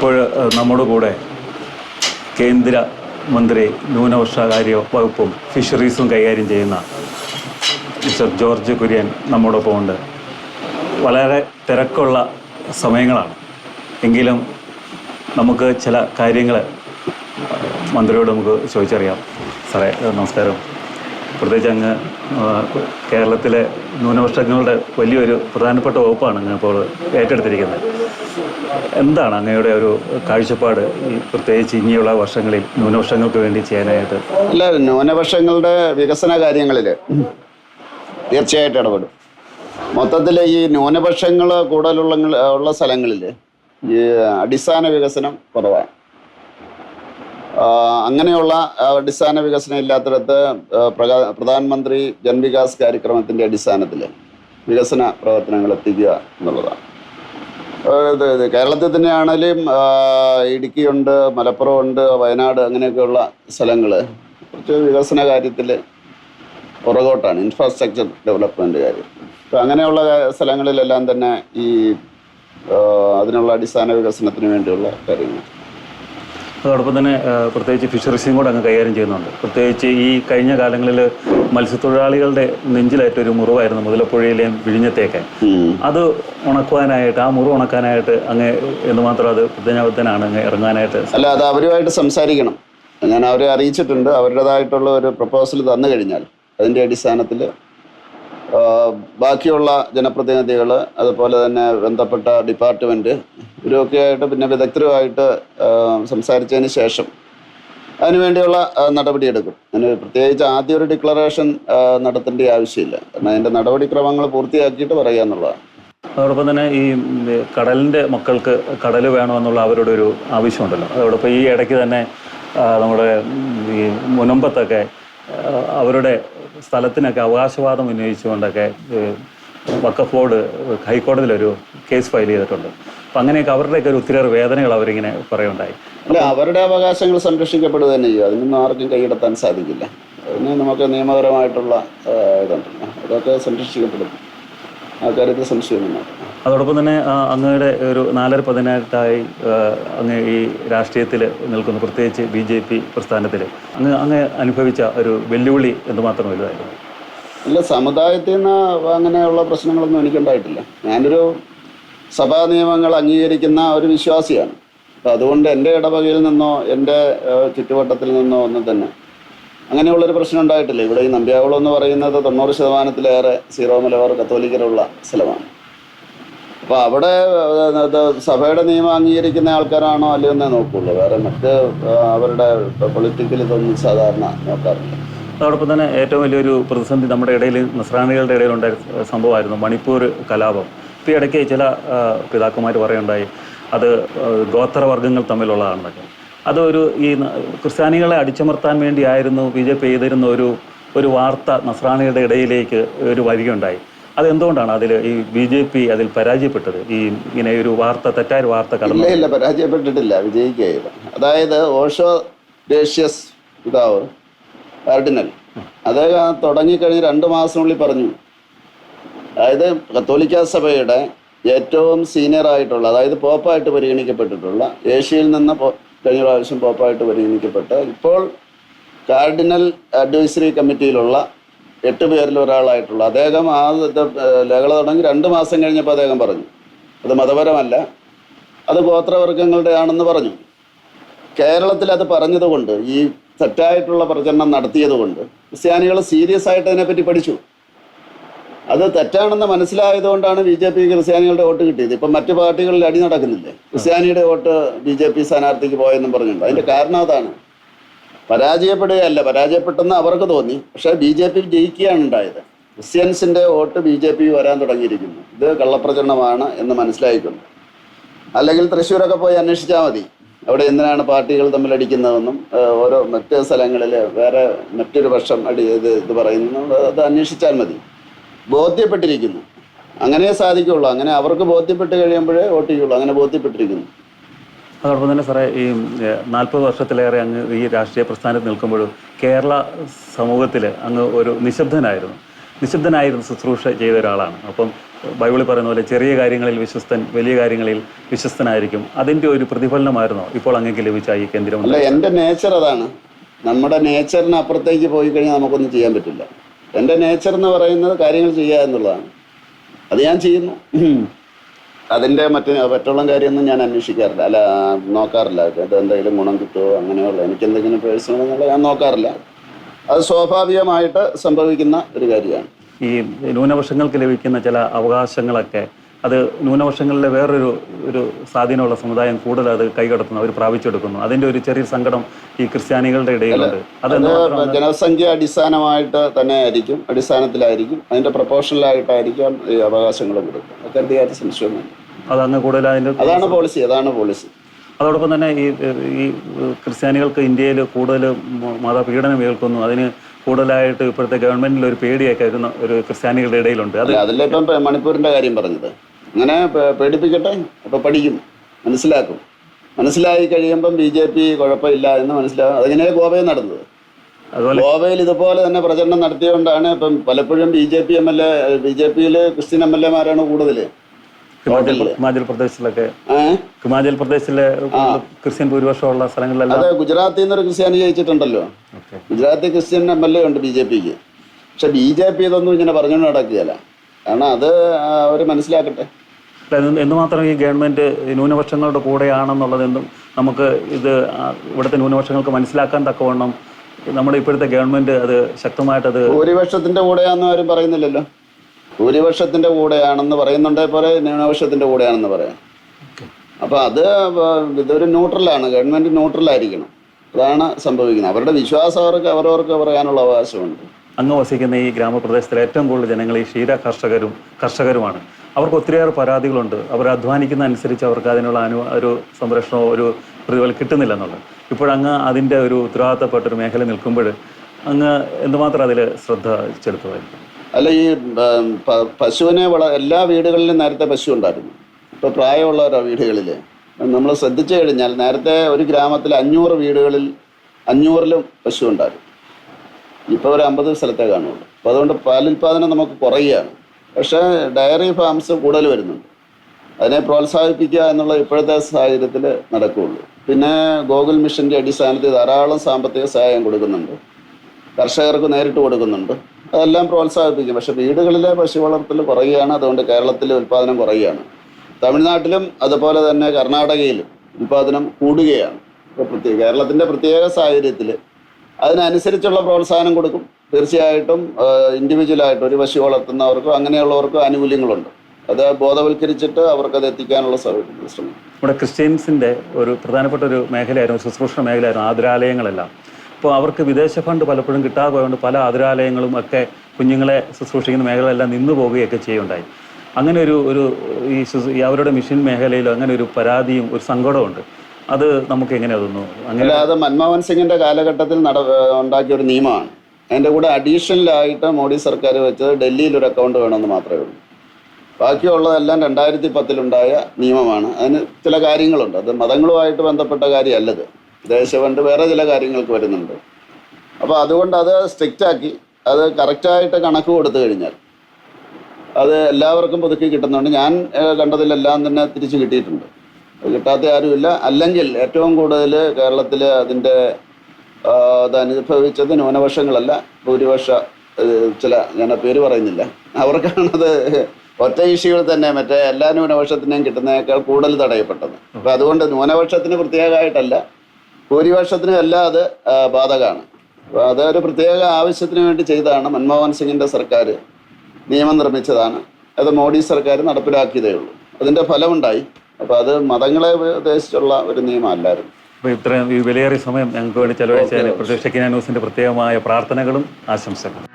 ഇപ്പോൾ നമ്മുടെ കൂടെ കേന്ദ്ര മന്ത്രി ന്യൂനപക്ഷകാര്യ വകുപ്പും ഫിഷറീസും കൈകാര്യം ചെയ്യുന്ന മിസ്റ്റർ ജോർജ് കുര്യൻ നമ്മോടൊപ്പം ഉണ്ട്. വളരെ തിരക്കുള്ള സമയങ്ങളാണ്. എങ്കിലും നമുക്ക് ചില കാര്യങ്ങൾ മന്ത്രിയോട് നമുക്ക് ചോദിച്ചറിയാം. സാറേ നമസ്കാരം. പ്രത്യേകിച്ച് അങ്ങ് കേരളത്തിലെ ന്യൂനപക്ഷങ്ങളുടെ വലിയൊരു പ്രധാനപ്പെട്ട വകുപ്പാണ് അങ്ങ് ഇപ്പോൾ ഏറ്റെടുത്തിരിക്കുന്നത്. എന്താണ് അങ്ങയുടെ ഒരു കാഴ്ചപ്പാട് പ്രത്യേകിച്ച് ഇനിയുള്ള വർഷങ്ങളിൽ ന്യൂനപക്ഷങ്ങൾക്ക് വേണ്ടി ചെയ്യാനായിട്ട്? അല്ല ന്യൂനപക്ഷങ്ങളുടെ വികസന കാര്യങ്ങളിൽ തീർച്ചയായിട്ടും ഇടപെടും. മൊത്തത്തിൽ ഈ ന്യൂനപക്ഷങ്ങൾ കൂടുതലുള്ള ഉള്ള സ്ഥലങ്ങളിൽ ഈ അടിസ്ഥാന വികസനം കുറവാണ്. അങ്ങനെയുള്ള അടിസ്ഥാന വികസനം ഇല്ലാത്തിടത്ത് പ്രധാനമന്ത്രി ജൻവികാസ് കാര്യക്രമത്തിന്റെ അടിസ്ഥാനത്തിൽ വികസന പ്രവർത്തനങ്ങൾ എത്തിക്കുക എന്നുള്ളതാണ്. ഇത് ഇത് കേരളത്തിൽ തന്നെയാണെങ്കിലും ആ, ഇടുക്കിയുണ്ട് മലപ്പുറമുണ്ട് വയനാട് അങ്ങനെയൊക്കെയുള്ള സ്ഥലങ്ങൾ കുറച്ച് വികസന കാര്യത്തിൽ പുറകോട്ടാണ് ഇൻഫ്രാസ്ട്രക്ചർ ഡെവലപ്മെന്റ് കാര്യം. അപ്പോൾ അങ്ങനെയുള്ള സ്ഥലങ്ങളിലെല്ലാം തന്നെ ഈ അതിനുള്ള അടിസ്ഥാന വികസനത്തിന് വേണ്ടിയുള്ള കാര്യങ്ങൾ അതോടൊപ്പം തന്നെ പ്രത്യേകിച്ച് ഫിഷറീസും കൂടെ അങ്ങ് കൈകാര്യം ചെയ്യുന്നുണ്ട്. പ്രത്യേകിച്ച് ഈ കഴിഞ്ഞ കാലങ്ങളിൽ മത്സ്യത്തൊഴിലാളികളുടെ നെഞ്ചിലായിട്ട് ഒരു മുറിവായിരുന്നു മുതലപ്പുഴയിലെയും വിഴിഞ്ഞത്തേക്ക്. അത് ഉണക്കുവാനായിട്ട് ആ മുറിവ് ഉണക്കാനായിട്ട് അങ്ങ് എന്തുമാത്രം അത് പ്രതിജ്ഞാബദ്ധനാണ് അങ്ങ് ഇറങ്ങാനായിട്ട് അല്ല അത് അവരുമായിട്ട് സംസാരിക്കണം. ഞാൻ അവരെ അറിയിച്ചിട്ടുണ്ട്. അവരുടേതായിട്ടുള്ള ഒരു പ്രപ്പോസൽ തന്നു കഴിഞ്ഞാൽ അതിന്റെ അടിസ്ഥാനത്തിൽ ബാക്കിയുള്ള ജനപ്രതിനിധികൾ അതുപോലെ തന്നെ ബന്ധപ്പെട്ട ഡിപ്പാർട്ട്മെന്റ് ഇവരൊക്കെ ആയിട്ട് പിന്നെ വിദഗ്ധരുമായിട്ട് സംസാരിച്ചതിന് ശേഷം അതിനുവേണ്ടിയുള്ള നടപടിയെടുക്കും. അതിന് പ്രത്യേകിച്ച് ആദ്യം ഒരു ഡിക്ലറേഷൻ നടത്തേണ്ട ആവശ്യമില്ല. കാരണം അതിന്റെ നടപടിക്രമങ്ങൾ പൂർത്തിയാക്കിയിട്ട് പറയുക എന്നുള്ളതാണ്. അതോടൊപ്പം തന്നെ ഈ കടലിന്റെ മക്കൾക്ക് കടൽ വേണമെന്നുള്ള അവരുടെ ഒരു ആവശ്യമുണ്ടല്ലോ. അതോടൊപ്പം ഈ ഇടയ്ക്ക് തന്നെ നമ്മുടെ ഈ മുനമ്പത്തൊക്കെ അവരുടെ സ്ഥലത്തിനൊക്കെ അവകാശവാദം ഉന്നയിച്ചുകൊണ്ടൊക്കെ വക്കഫ് ബോർഡ് ഹൈക്കോടതിയിലൊരു കേസ് ഫയൽ ചെയ്തിട്ടുണ്ട്. അപ്പം അങ്ങനെയൊക്കെ അവരുടെയൊക്കെ ഒരു ഒത്തിരിയേറെ വേദനകൾ അവരിങ്ങനെ പറയുണ്ടായി അല്ല അവരുടെ അവകാശങ്ങൾ സംരക്ഷിക്കപ്പെടുക തന്നെ ചെയ്യും. അതിനൊന്നും ആർക്കും കൈയെടുത്താൻ സാധിക്കില്ല. അതിന് നമുക്ക് നിയമപരമായിട്ടുള്ള ഇതുണ്ട്. അതൊക്കെ സംരക്ഷിക്കപ്പെടും. ആ കാര്യത്തിൽ സംശയമൊന്നും. അതോടൊപ്പം തന്നെ അങ്ങയുടെ ഒരു നാലര ആ, അങ്ങ് ഈ രാഷ്ട്രീയത്തിൽ നിൽക്കുന്നു. പ്രത്യേകിച്ച് ബി ജെ പി പ്രസ്ഥാനത്തിൽ അങ്ങ് അങ്ങ് അനുഭവിച്ച ഒരു വെല്ലുവിളി എന്തുമാത്രം വലുതായിരുന്നു അല്ല സമുദായത്തിൽ നിന്ന് അങ്ങനെയുള്ള പ്രശ്നങ്ങളൊന്നും എനിക്കുണ്ടായിട്ടില്ല. ഞാനൊരു സഭാ നിയമങ്ങൾ അംഗീകരിക്കുന്ന ഒരു വിശ്വാസിയാണ്. അപ്പം അതുകൊണ്ട് എന്റെ ഇടവകയിൽ നിന്നോ എന്റെ ചുറ്റുവട്ടത്തിൽ നിന്നോ ഒന്നും തന്നെ. അങ്ങനെയുള്ളൊരു പ്രശ്നം ഉണ്ടായിട്ടില്ല. ഇവിടെ ഈ നമ്പ്യാകുളം എന്ന് പറയുന്നത് തൊണ്ണൂറ് ശതമാനത്തിലേറെ സീറോ മലബാർ കത്തോലിക്കരുള്ള സ്ഥലമാണ്. അപ്പോൾ അവിടെ സഭയുടെ നിയമം അംഗീകരിക്കുന്ന ആൾക്കാരാണോ അല്ലയോ എന്നേ നോക്കുള്ളൂ. വേറെ മറ്റ് അവരുടെ പൊളിറ്റിക്കൽ ഇതൊന്നും സാധാരണ നോക്കാറില്ല. അതോടൊപ്പം തന്നെ ഏറ്റവും വലിയൊരു പ്രതിസന്ധി നമ്മുടെ ഇടയിൽ നസ്രാണികളുടെ ഇടയിലുണ്ടായ സംഭവമായിരുന്നു മണിപ്പൂർ കലാപം. ഇപ്പോൾ ഈ ഇടയ്ക്ക് ചില പിതാക്കന്മാർ പറയുണ്ടായി അത് ഗോത്രവർഗങ്ങൾ തമ്മിലുള്ളതാണെന്നൊക്കെ അതൊരു ഈ ക്രിസ്ത്യാനികളെ അടിച്ചമർത്താൻ വേണ്ടിയായിരുന്നു ബി ജെ പി ചെയ്തിരുന്ന ഒരു ഒരു വാർത്ത നസ്രാണിയുടെ ഇടയിലേക്ക് ഒരു വരികയുണ്ടായി അതെന്തുകൊണ്ടാണ് അതിൽ ഈ ബി ജെ പി അതിൽ പരാജയപ്പെട്ടത്? ഈ ഇങ്ങനെ ഒരു വാർത്ത തെറ്റായ വാർത്ത കടന്നു ഇല്ല പരാജയപ്പെട്ടിട്ടില്ല വിജയിക്കുകയില്ല അതായത് ഓഷോ ദേശിയസ് പിതാവ് കാർഡിനൽ അദ്ദേഹം തുടങ്ങിക്കഴിഞ്ഞ് രണ്ട് മാസത്തിനുള്ളിൽ പറഞ്ഞു. അതായത് കത്തോലിക്ക സഭയുടെ ഏറ്റവും സീനിയർ ആയിട്ടുള്ള അതായത് പോപ്പായിട്ട് പരിഗണിക്കപ്പെട്ടിട്ടുള്ള ഏഷ്യയിൽ നിന്ന് കഴിഞ്ഞ പ്രാവശ്യം പോപ്പായിട്ട് പരിഗണിക്കപ്പെട്ട ഇപ്പോൾ കാർഡിനൽ അഡ്വൈസറി കമ്മിറ്റിയിലുള്ള എട്ട് പേരിൽ ഒരാളായിട്ടുള്ള അദ്ദേഹം ആ ലേഖല തുടങ്ങി രണ്ട് മാസം കഴിഞ്ഞപ്പോൾ അദ്ദേഹം പറഞ്ഞു അത് മതപരമല്ല അത് ഗോത്രവർഗങ്ങളുടെ ആണെന്ന് പറഞ്ഞു. കേരളത്തിൽ അത് പറഞ്ഞതുകൊണ്ട് ഈ തെറ്റായിട്ടുള്ള പ്രചരണം നടത്തിയതുകൊണ്ട് ക്രിസ്ത്യാനികൾ സീരിയസ് ആയിട്ട് അതിനെപ്പറ്റി പഠിച്ചു. അത് തെറ്റാണെന്ന് മനസ്സിലായതുകൊണ്ടാണ് ബി ജെ പി ക്രിസ്ത്യാനികളുടെ വോട്ട് കിട്ടിയത്. ഇപ്പം മറ്റു പാർട്ടികളിൽ അടി നടക്കുന്നില്ലേ? ക്രിസ്ത്യാനിയുടെ വോട്ട് ബി ജെ പി സ്ഥാനാർത്ഥിക്ക് പോയെന്നും പറഞ്ഞിട്ടുണ്ട്. അതിന്റെ കാരണം അതാണ്. പരാജയപ്പെടുകയല്ല പരാജയപ്പെട്ടെന്ന് അവർക്ക് തോന്നി. പക്ഷേ ബി ജെ പി ജയിക്കുകയാണ് ഉണ്ടായത്. ക്രിസ്ത്യൻസിന്റെ വോട്ട് ബി ജെ പി വരാൻ തുടങ്ങിയിരിക്കുന്നു. ഇത് കള്ളപ്രചരണമാണ് എന്ന് മനസ്സിലായിക്കൊണ്ട് അല്ലെങ്കിൽ തൃശ്ശൂരൊക്കെ പോയി അന്വേഷിച്ചാൽ മതി. അവിടെ എന്തിനാണ് പാർട്ടികൾ തമ്മിൽ അടിക്കുന്നതെന്നും ഓരോ മറ്റ് സ്ഥലങ്ങളിൽ വേറെ മറ്റൊരു പക്ഷം അടി ഇത് ഇത് പറയുന്നു അത് അന്വേഷിച്ചാൽ മതി. ബോധ്യപ്പെട്ടിരിക്കുന്നു. അങ്ങനെ സാധിക്കുള്ളൂ അങ്ങനെ അവർക്ക് ബോധ്യപ്പെട്ട് കഴിയുമ്പോഴേ വോട്ട് ചെയ്യുള്ളൂ അങ്ങനെ ബോധ്യപ്പെട്ടിരിക്കുന്നു. അതോടൊപ്പം തന്നെ സാറേ ഈ നാൽപ്പത് വർഷത്തിലേറെ അങ്ങ് ഈ രാഷ്ട്രീയ പ്രസ്ഥാനത്ത് നിൽക്കുമ്പോഴും കേരള സമൂഹത്തിൽ അങ്ങ് ഒരു നിശബ്ദനായിരുന്നു. നിശബ്ദനായിരുന്നു ശുശ്രൂഷ ചെയ്ത ഒരാളാണ്. അപ്പം ബൈബിളിൽ പറയുന്ന പോലെ ചെറിയ കാര്യങ്ങളിൽ വിശ്വസ്തൻ വലിയ കാര്യങ്ങളിൽ വിശ്വസ്തനായിരിക്കും. അതിന്റെ ഒരു പ്രതിഫലനമായിരുന്നോ ഇപ്പോൾ അങ്ങേക്ക് ലഭിച്ച ഈ കേന്ദ്രം അല്ല എന്റെ നേച്ചർ അതാണ്. നമ്മുടെ നേച്ചറിന് അപ്പുറത്തേക്ക് പോയി കഴിഞ്ഞാൽ നമുക്കൊന്നും ചെയ്യാൻ പറ്റില്ല. എന്റെ നേച്ചർ എന്ന് പറയുന്നത് കാര്യങ്ങൾ ചെയ്യുക എന്നുള്ളതാണ്. അത് ഞാൻ ചെയ്യുന്നു. അതിന്റെ മറ്റ് മറ്റുള്ള കാര്യമൊന്നും ഞാൻ അന്വേഷിക്കാറില്ല. അല്ല നോക്കാറില്ല. അത് എന്തെങ്കിലും ഗുണം കിട്ടുമോ അങ്ങനെയുള്ള എനിക്ക് എന്തെങ്കിലും പേഴ്സണൽ എന്നുള്ള ഞാൻ നോക്കാറില്ല. അത് സ്വാഭാവികമായിട്ട് സംഭവിക്കുന്ന ഒരു കാര്യമാണ്. ഈ ന്യൂനപക്ഷങ്ങൾക്ക് ലഭിക്കുന്ന ചില അവകാശങ്ങളൊക്കെ അത് ന്യൂനപക്ഷങ്ങളിലെ വേറൊരു ഒരു സ്വാധീനമുള്ള സമുദായം കൂടുതൽ അത് കൈകടത്തുന്നു അവർ പ്രാപിച്ചെടുക്കുന്നു. അതിന്റെ ഒരു ചെറിയ സങ്കടം ഈ ക്രിസ്ത്യാനികളുടെ ഇടയിലുണ്ട്. അത് ജനസംഖ്യ അടിസ്ഥാനമായിട്ട് തന്നെ ആയിരിക്കും അടിസ്ഥാനത്തിലായിരിക്കും അതിന്റെ പ്രൊപ്പോഷണലായിട്ടായിരിക്കാം ഈ അവകാശങ്ങളും കൊടുക്കുക. അക്കാര്യത്തിൽ യാതൊരു സംശയമൊന്നുമില്ല. അത് കൂടുതൽ അതിന്റെ അതാണ് പോളിസി അതാണ് പോളിസി. അതോടൊപ്പം തന്നെ ഈ ഈ ക്രിസ്ത്യാനികൾക്ക് ഇന്ത്യയിൽ കൂടുതൽ മതപീഡനം ഏൽക്കുന്നു. അതിന് കൂടുതലായിട്ട് ഇപ്പോഴത്തെ ഗവൺമെന്റിൽ ഒരു പേടിയൊക്കെ ഒരു ക്രിസ്ത്യാനികളുടെ ഇടയിലുണ്ട്. അതിലിപ്പം മണിപ്പൂരിന്റെ കാര്യം പറഞ്ഞത്. അങ്ങനെ പേടിപ്പിക്കട്ടെ? അപ്പൊ പഠിക്കും. മനസ്സിലാക്കും. മനസ്സിലായി കഴിയുമ്പം ബി ജെ പി കുഴപ്പമില്ല എന്ന് മനസ്സിലാകും അതിങ്ങനെ ഗോവയിൽ നടന്നത്. ഗോവയിൽ ഇതുപോലെ തന്നെ പ്രചരണം നടത്തിയതുകൊണ്ടാണ് ഇപ്പം പലപ്പോഴും B J P M L A B J പിയിൽ ക്രിസ്ത്യൻ എം എൽ എമാരാണ് കൂടുതൽ. ഹിമാചൽ പ്രദേശിലൊക്കെ ഹിമാചൽ പ്രദേശിലെ ക്രിസ്ത്യൻ ഭൂരിപക്ഷമുള്ള സ്ഥലങ്ങളിലെല്ലാം അതെ ഗുജറാത്തിൽ നിന്ന് ഒരു ക്രിസ്ത്യാനി ജയിച്ചിട്ടുണ്ടല്ലോ. ഗുജറാത്തിൽ ക്രിസ്ത്യൻ എം എൽ എ ഉണ്ട് ബി ജെ പിക്ക്. പക്ഷെ ബി ജെ പി ഇതൊന്നും ഇങ്ങനെ പറഞ്ഞു നടക്കുകയല്ല. കാരണം അത് അവർ മനസ്സിലാക്കട്ടെ. എന്തുമാത്രം ഈ ഗവൺമെന്റ് ഈ ന്യൂനപക്ഷങ്ങളുടെ കൂടെയാണെന്നുള്ളതെന്നും നമുക്ക് ഇത് ഇവിടുത്തെ ന്യൂനപക്ഷങ്ങൾക്ക് മനസ്സിലാക്കാൻ തക്കവണ്ണം നമ്മുടെ ഇപ്പോഴത്തെ ഗവൺമെന്റ് അത് ശക്തമായിട്ട് അത് ഭൂരിപക്ഷത്തിന്റെ കൂടെയാണെന്ന് ആരും പറയുന്നില്ലല്ലോ. ഭൂരിപക്ഷത്തിന്റെ കൂടെയാണെന്ന് പറയുന്നുണ്ടേ പോലെ ന്യൂനപക്ഷത്തിന്റെ കൂടെയാണെന്ന് പറയാം. അപ്പൊ അത് ഇതൊരു ന്യൂട്രലാണ്. ഗവൺമെന്റ് ന്യൂട്രലായിരിക്കണം. അതാണ് സംഭവിക്കുന്നത്. അവരുടെ വിശ്വാസം അവർക്ക് അവരവർക്ക് പറയാനുള്ള അവകാശമുണ്ട്. അങ്ങ് വസിക്കുന്ന ഈ ഗ്രാമപ്രദേശത്തിലെ ഏറ്റവും കൂടുതൽ ജനങ്ങൾ ഈ ക്ഷീര കർഷകരും കർഷകരുമാണ്. അവർക്ക് ഒത്തിരിയേറെ പരാതികളുണ്ട്. അവർ അധ്വാനിക്കുന്ന അനുസരിച്ച് അവർക്ക് അതിനുള്ള അനു ഒരു സംരക്ഷണമോ ഒരു പ്രതിഫലം കിട്ടുന്നില്ല എന്നുള്ളത്. ഇപ്പോഴങ്ങ് അതിന്റെ ഒരു ഉത്തരവാദിത്തപ്പെട്ട ഒരു മേഖല നിൽക്കുമ്പോൾ അങ്ങ് എന്തുമാത്രം അതിൽ ശ്രദ്ധ ചെലുത്തുമായിരിക്കും? അല്ല ഈ പശുവിനെ വള എല്ലാ വീടുകളിലും നേരത്തെ പശു ഉണ്ടായിരുന്നു. ഇപ്പോൾ പ്രായമുള്ളവരാ വീടുകളിൽ നമ്മൾ ശ്രദ്ധിച്ചു കഴിഞ്ഞാൽ നേരത്തെ ഒരു ഗ്രാമത്തിൽ അഞ്ഞൂറ് വീടുകളിൽ അഞ്ഞൂറിലും പശു ഉണ്ടായിരുന്നു. ഇപ്പോൾ ഒരു അമ്പത് സ്ഥലത്തേ കാണുള്ളൂ. അപ്പോൾ അതുകൊണ്ട് പാലുൽപാദനം നമുക്ക് കുറയുകയാണ്. പക്ഷേ ഡയറി ഫാംസ് കൂടുതൽ വരുന്നുണ്ട്. അതിനെ പ്രോത്സാഹിപ്പിക്കുക എന്നുള്ള ഇപ്പോഴത്തെ സാഹചര്യത്തിൽ നടക്കുകയുള്ളൂ. പിന്നെ ഗോകുൽ മിഷന്റെ അടിസ്ഥാനത്തിൽ ധാരാളം സാമ്പത്തിക സഹായം കൊടുക്കുന്നുണ്ട്. കർഷകർക്ക് നേരിട്ട് കൊടുക്കുന്നുണ്ട്. അതെല്ലാം പ്രോത്സാഹിപ്പിക്കും. പക്ഷേ വീടുകളിലെ പശു വളർത്തൽ കുറയുകയാണ്. അതുകൊണ്ട് കേരളത്തിലെ ഉൽപ്പാദനം കുറയുകയാണ്. തമിഴ്നാട്ടിലും അതുപോലെ തന്നെ കർണാടകയിലും ഉൽപ്പാദനം കൂടുകയാണ്. ഇപ്പോൾ പ്രത്യേക കേരളത്തിന്റെ പ്രത്യേക സാഹചര്യത്തിൽ അതിനനുസരിച്ചുള്ള പ്രോത്സാഹനം കൊടുക്കും. തീർച്ചയായിട്ടും ഇൻഡിവിജ്വലായിട്ട് ഒരു പശു വളർത്തുന്നവർക്കും അങ്ങനെയുള്ളവർക്കും ആനുകൂല്യങ്ങളുണ്ട്. അത് ബോധവൽക്കരിച്ചിട്ട് അവർക്കത് എത്തിക്കാനുള്ള ശ്രമം നമ്മുടെ ക്രിസ്ത്യൻസിന്റെ ഒരു പ്രധാനപ്പെട്ട ഒരു മേഖലയായിരുന്നു ശുശ്രൂഷ മേഖലയായിരുന്നു ആതുരാലയങ്ങളെല്ലാം. അപ്പോൾ അവർക്ക് വിദേശ ഫണ്ട് പലപ്പോഴും കിട്ടാതെ പോയതുകൊണ്ട് പല ആതുരാലയങ്ങളും ഒക്കെ കുഞ്ഞുങ്ങളെ ശുശ്രൂഷിക്കുന്ന മേഖലയെല്ലാം നിന്നു പോവുകയൊക്കെ ചെയ്യുണ്ടായി അങ്ങനെ ഒരു ഒരു ഈ അവരുടെ മിഷൻ മേഖലയിലോ അങ്ങനെ ഒരു പരാതിയും ഒരു സങ്കടമുണ്ട് അത് നമുക്ക് എങ്ങനെ തോന്നുന്നു അങ്ങനെ അത് മൻമോഹൻ സിംഗിന്റെ കാലഘട്ടത്തിൽ നട ഉണ്ടാക്കിയ ഒരു നിയമമാണ്. അതിന്റെ കൂടെ അഡീഷണലായിട്ട് മോഡി സർക്കാർ വെച്ചത് ഡൽഹിയിൽ ഒരു അക്കൗണ്ട് വേണമെന്ന് മാത്രമേ ഉള്ളൂ. ബാക്കിയുള്ളതെല്ലാം രണ്ടായിരത്തി പത്തിലുണ്ടായ നിയമമാണ്. അതിന് ചില കാര്യങ്ങളുണ്ട്. അത് മതങ്ങളുമായിട്ട് ബന്ധപ്പെട്ട കാര്യമല്ലത് ദേശവണ്ട് വേറെ ചില കാര്യങ്ങൾക്ക് വരുന്നുണ്ട്. അപ്പോൾ അതുകൊണ്ട് അത് സ്ട്രിക്റ്റാക്കി. അത് കറക്റ്റായിട്ട് കണക്ക് കൊടുത്തു കഴിഞ്ഞാൽ അത് എല്ലാവർക്കും പുതുക്കി കിട്ടുന്നുണ്ട് ഞാൻ കണ്ടതിലെല്ലാം തന്നെ തിരിച്ചു കിട്ടിയിട്ടുണ്ട്. കിട്ടാത്ത ആരുമില്ല അല്ലെങ്കിൽ ഏറ്റവും കൂടുതൽ കേരളത്തിൽ അതിന്റെ അത് അനുഭവിച്ചത് ന്യൂനപക്ഷങ്ങളല്ല. ഭൂരിപക്ഷ ചില ഞാൻ പേര് പറയുന്നില്ല. അവർക്കാണത് ഒറ്റ ഇഷ്യൂകൾ തന്നെ മറ്റേ എല്ലാ ന്യൂനപക്ഷത്തിനെയും കിട്ടുന്നതിനേക്കാൾ കൂടുതൽ തടയപ്പെട്ടത്. അപ്പം അതുകൊണ്ട് ന്യൂനപക്ഷത്തിന് പ്രത്യേകമായിട്ടല്ല ഭൂരിപക്ഷത്തിനും എല്ലാം അത് ബാധകമാണ്. അപ്പോൾ അതൊരു പ്രത്യേക ആവശ്യത്തിന് വേണ്ടി ചെയ്തതാണ്. മൻമോഹൻ സിംഗിന്റെ സർക്കാർ നിയമം നിർമ്മിച്ചതാണ്. അത് മോഡി സർക്കാർ നടപ്പിലാക്കിയതേ ഉള്ളൂ. അതിന്റെ ഫലമുണ്ടായി. അപ്പോൾ അത് മതങ്ങളെ ഉദ്ദേശിച്ചുള്ള ഒരു നിയമമല്ലായിരുന്നു. അപ്പോൾ ഇത്രയും ഈ വിലയേറിയ സമയം ഞങ്ങൾക്ക് വേണ്ടി ചെലവഴിച്ചതിന് പ്രത്യക്ഷ ന്യൂസിന്റെ പ്രത്യേകമായ പ്രാർത്ഥനകളും ആശംസകളും.